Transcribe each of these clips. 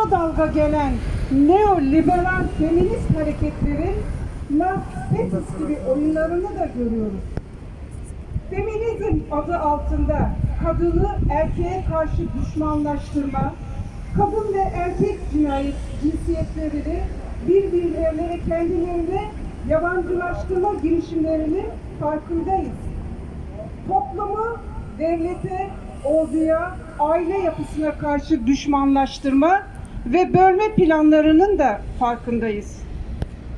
dalga dalga gelen neoliberal feminist hareketlerin Narcissus gibi oyunlarını da görüyoruz. Feminizm adı altında kadını erkeğe karşı düşmanlaştırma, kadın ve erkek cinayet cinsiyetlerini birbirlerine ve kendilerine yabancılaştırma girişimlerinin farkındayız. Toplumu devlete, orduya, aile yapısına karşı düşmanlaştırma ve bölme planlarının da farkındayız.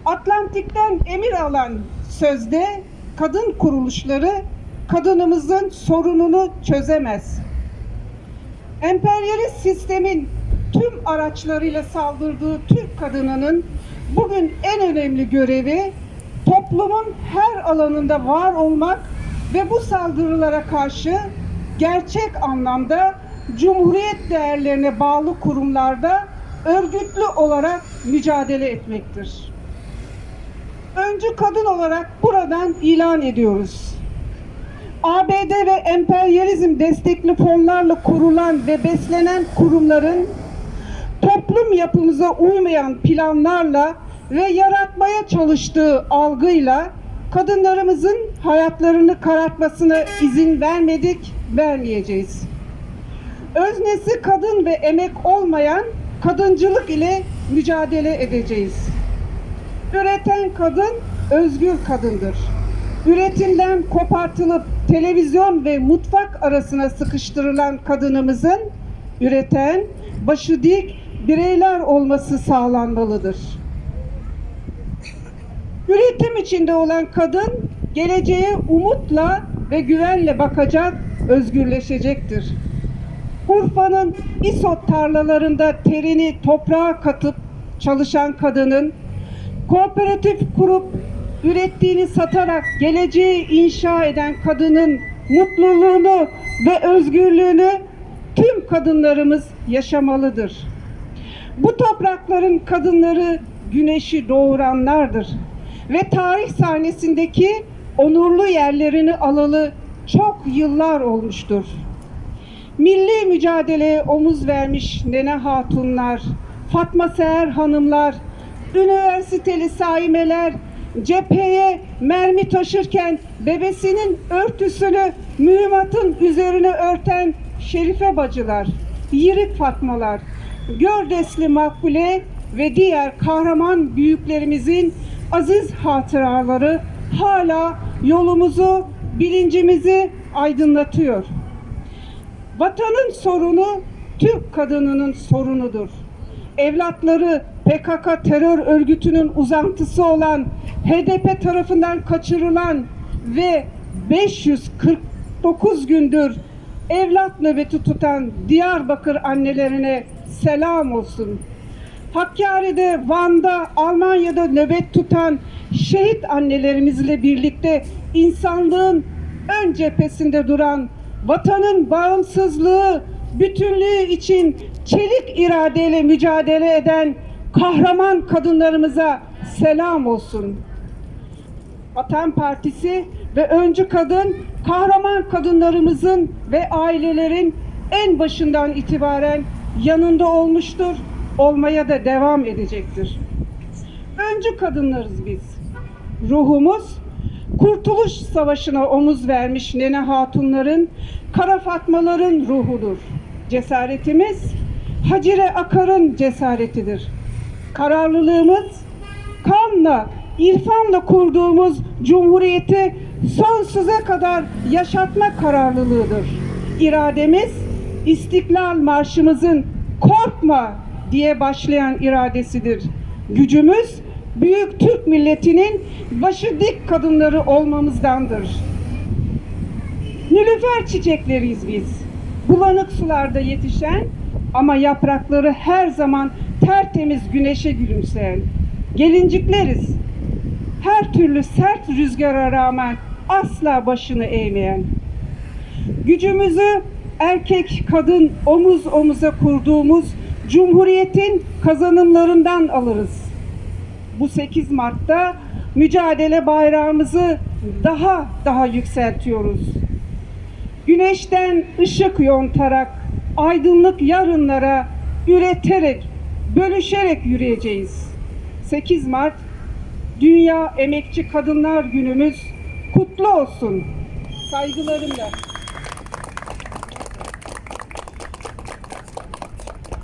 Atlantik'ten emir alan sözde kadın kuruluşları kadınımızın sorununu çözemez. Emperyalist sistemin tüm araçlarıyla saldırdığı Türk kadınının bugün en önemli görevi toplumun her alanında var olmak ve bu saldırılara karşı gerçek anlamda cumhuriyet değerlerine bağlı kurumlarda örgütlü olarak mücadele etmektir. Öncü kadın olarak buradan ilan ediyoruz. ABD ve emperyalizm destekli fonlarla kurulan ve beslenen kurumların toplum yapımıza uymayan planlarla ve yaratmaya çalıştığı algıyla kadınlarımızın hayatlarını karartmasına izin vermedik, vermeyeceğiz. Öznesi kadın ve emek olmayan kadıncılık ile mücadele edeceğiz. Üreten kadın özgür kadındır. Üretimden kopartılıp televizyon ve mutfak arasına sıkıştırılan kadınımızın üreten, başı dik bireyler olması sağlanmalıdır. Üretim içinde olan kadın geleceğe umutla ve güvenle bakacak, özgürleşecektir. Urfa'nın isot tarlalarında terini toprağa katıp çalışan kadının kooperatif kurup ürettiğini satarak geleceği inşa eden kadının mutluluğunu ve özgürlüğünü tüm kadınlarımız yaşamalıdır. Bu toprakların kadınları güneşi doğuranlardır ve tarih sahnesindeki onurlu yerlerini alalı çok yıllar olmuştur. Milli mücadeleye omuz vermiş nene hatunlar, Fatma Seher hanımlar, üniversiteli saimeler, cepheye mermi taşırken bebesinin örtüsünü mühimmatın üzerine örten Şerife bacılar, Yirik Fatmalar, Gördesli Makbule ve diğer kahraman büyüklerimizin aziz hatıraları hala yolumuzu, bilincimizi aydınlatıyor. Vatanın sorunu Türk kadınının sorunudur. Evlatları PKK terör örgütünün uzantısı olan HDP tarafından kaçırılan ve 549 gündür evlat nöbeti tutan Diyarbakır annelerine selam olsun. Hakkari'de, Van'da, Almanya'da nöbet tutan şehit annelerimizle birlikte insanlığın ön cephesinde duran, vatanın bağımsızlığı, bütünlüğü için çelik iradeyle mücadele eden kahraman kadınlarımıza selam olsun. Vatan Partisi ve Öncü Kadın kahraman kadınlarımızın ve ailelerin en başından itibaren yanında olmuştur, olmaya da devam edecektir. Öncü kadınlarız biz. Ruhumuz Kurtuluş Savaşı'na omuz vermiş nene hatunların, kara fatmaların ruhudur. Cesaretimiz Hacire Akar'ın cesaretidir. Kararlılığımız kanla, irfanla kurduğumuz cumhuriyeti sonsuza kadar yaşatma kararlılığıdır. İrademiz İstiklal Marşımızın korkma diye başlayan iradesidir. Gücümüz büyük Türk milletinin başı dik kadınları olmamızdandır. Nilüfer çiçekleriyiz biz. Bulanık sularda yetişen ama yaprakları her zaman tertemiz güneşe gülümseyen. Gelincikleriz. Her türlü sert rüzgara rağmen asla başını eğmeyen. Gücümüzü erkek kadın omuz omuza kurduğumuz Cumhuriyetin kazanımlarından alırız. Bu 8 Mart'ta mücadele bayrağımızı daha daha yükseltiyoruz. Güneşten ışık yontarak aydınlık yarınlara üreterek bölüşerek yürüyeceğiz. 8 Mart Dünya Emekçi Kadınlar Günümüz kutlu olsun. Saygılarımla.